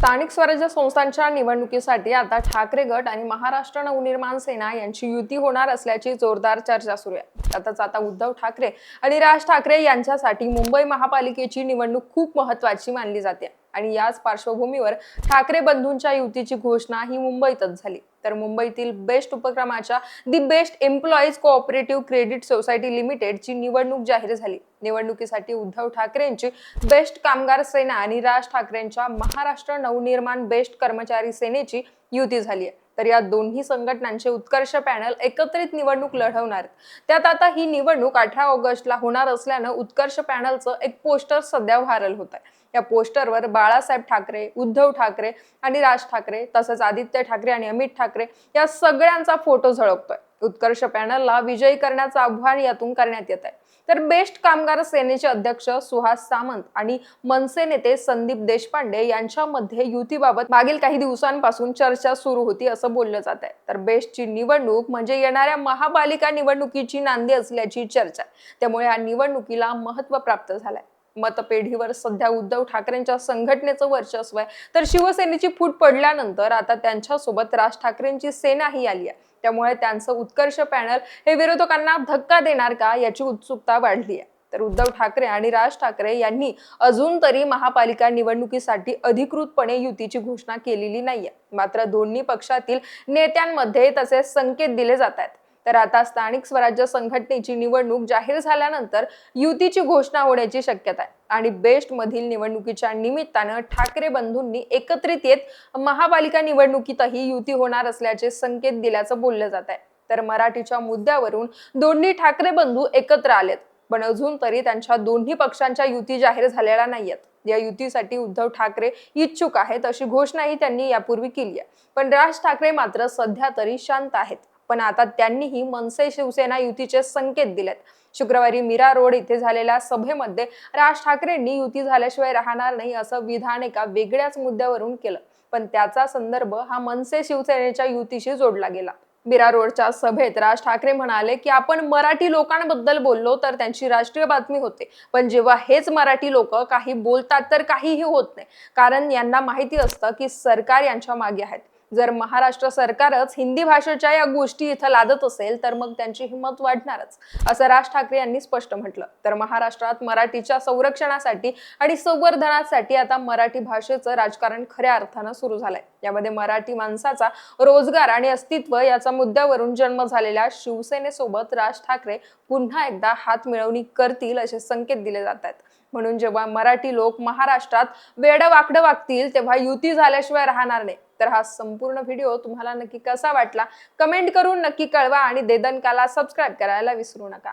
स्थानिक स्वराज्य संस्थांच्या निवडणुकीसाठी आता ठाकरे गट आणि महाराष्ट्र नवनिर्माण सेना यांची युती होणार असल्याची जोरदार चर्चा सुरू आहे. त्यातच आता उद्धव ठाकरे आणि राज ठाकरे यांच्यासाठी मुंबई महापालिकेची निवडणूक खूप महत्वाची मानली जाते. आणि याच पार्श्वभूमीवर ठाकरे बंधूंच्या युतीची घोषणा ही मुंबईतच झाली. तर मुंबईतील बेस्ट उपक्रमाच्या the BEST employees cooperative credit society लिमिटेडची निवडणूक जाहीर झाली. निवडणुकीसाठी उद्धव ठाकरेंची बेस्ट कामगार सेना आणि राज ठाकरेंच्या महाराष्ट्र नवनिर्माण बेस्ट कर्मचारी सेनेची युती झाली आहे. तर या दोन्ही संघटनांचे उत्कर्ष पॅनल एकत्रित निवडणूक लढवणार. त्यात आता ही निवडणूक अठरा ऑगस्टला होणार असल्यानं उत्कर्ष पॅनलचं एक पोस्टर सध्या व्हायरल होत आहे. या पोस्टरवर बाळासाहेब ठाकरे उद्धव ठाकरे आणि राज ठाकरे तसंच आदित्य ठाकरे आणि अमित ठाकरे या सगळ्यांचा फोटो झळकतोय. उत्कर्ष पॅनलला विजयी करण्याचं आव्हान यातून करण्यात येत आहे. तर बेस्ट कामगार सेनेचे अध्यक्ष सुहास सामंत आणि मनसे नेते संदीप देशपांडे यांच्यामध्ये युतीबाबत मागील काही दिवसांपासून चर्चा सुरू होती असं बोललं जात आहे. तर बेस्टची निवडणूक म्हणजे येणाऱ्या महापालिका निवडणुकीची नांदी असल्याची चर्चा. आहे त्यामुळे या निवडणुकीला महत्त्व प्राप्त झालंय. मतपेढीवर सध्या उद्धव ठाकरेंच्या संघटनेचं वर्चस्व आहे. तर शिवसेनेची फूट पडल्यानंतर आता त्यांच्यासोबत राज ठाकरेंची सेनाही आली आहे. त्यामुळे त्यांचं उत्कर्ष पॅनल हे विरोधकांना धक्का देणार का याची उत्सुकता वाढली आहे. तर उद्धव ठाकरे आणि राज ठाकरे यांनी अजून तरी महापालिका निवडणुकीसाठी अधिकृतपणे युतीची घोषणा केलेली नाहीये. मात्र दोन्ही पक्षातील नेत्यांमध्ये तसे संकेत दिले जात आहेत. तर आता स्थानिक स्वराज्य संघटनेची निवडणूक जाहीर झाल्यानंतर युतीची घोषणा होण्याची शक्यता आहे. आणि बेस्ट मधील निवडणुकीच्या निमित्तानं ठाकरे बंधूंनी एकत्रित येत महापालिका निवडणुकीतही युती होणार असल्याचे संकेत दिल्याचं बोललं जात आहे. तर मराठीच्या मुद्द्यावरून दोन्ही ठाकरे बंधू एकत्र आलेत पण अजून तरी त्यांच्या दोन्ही पक्षांच्या युती जाहीर झालेल्या नाहीयेत. या युतीसाठी उद्धव ठाकरे इच्छुक आहेत अशी घोषणाही त्यांनी यापूर्वी केली आहे. पण राज ठाकरे मात्र सध्या तरी शांत आहेत. पण आता त्यांनीही मनसे शिवसेना युतीचे संकेत दिलेत. शुक्रवारी मीरा रोड इथे झालेल्या सभेमध्ये राज ठाकरेंनी युती झाल्याशिवाय राहणार नाही असं विधान एका वेगळ्याच मुद्द्यावरून केलं. पण त्याचा संदर्भ हा मनसे शिवसेनेच्या युतीशी जोडला गेला. मीरा रोडच्या सभेत राज ठाकरे म्हणाले की आपण मराठी लोकांबद्दल बोललो तर त्यांची राष्ट्रीय बातमी होते. पण जेव्हा हेच मराठी लोक काही बोलतात तर काहीही होत नाही. कारण यांना माहिती असतं की सरकार यांच्या मागे आहेत. जर महाराष्ट्र सरकारच हिंदी भाषेच्या या गोष्टी इथं लादत असेल तर मग त्यांची हिंमत वाढणारच असं राज ठाकरे यांनी स्पष्ट म्हटलं. तर महाराष्ट्रात मराठीच्या संरक्षणासाठी आणि संवर्धनासाठी आता मराठी भाषेचं राजकारण खऱ्या अर्थानं सुरू झालंय. यामध्ये मराठी माणसाचा रोजगार आणि अस्तित्व याचा मुद्द्यावरून जन्म झालेल्या शिवसेनेसोबत राज ठाकरे पुन्हा एकदा हात मिळवणी करतील असे संकेत दिले जात आहेत. म्हणून जेव्हा मराठी लोक महाराष्ट्रात वेड वाकडं वागतील तेव्हा युती झाल्याशिवाय राहणार नाही. तर हा संपूर्ण व्हिडिओ तुम्हाला नक्की कसा वाटला? कमेंट करून नक्की कळवा आणि देदनकाला सबस्क्राईब करायला विसरू नका.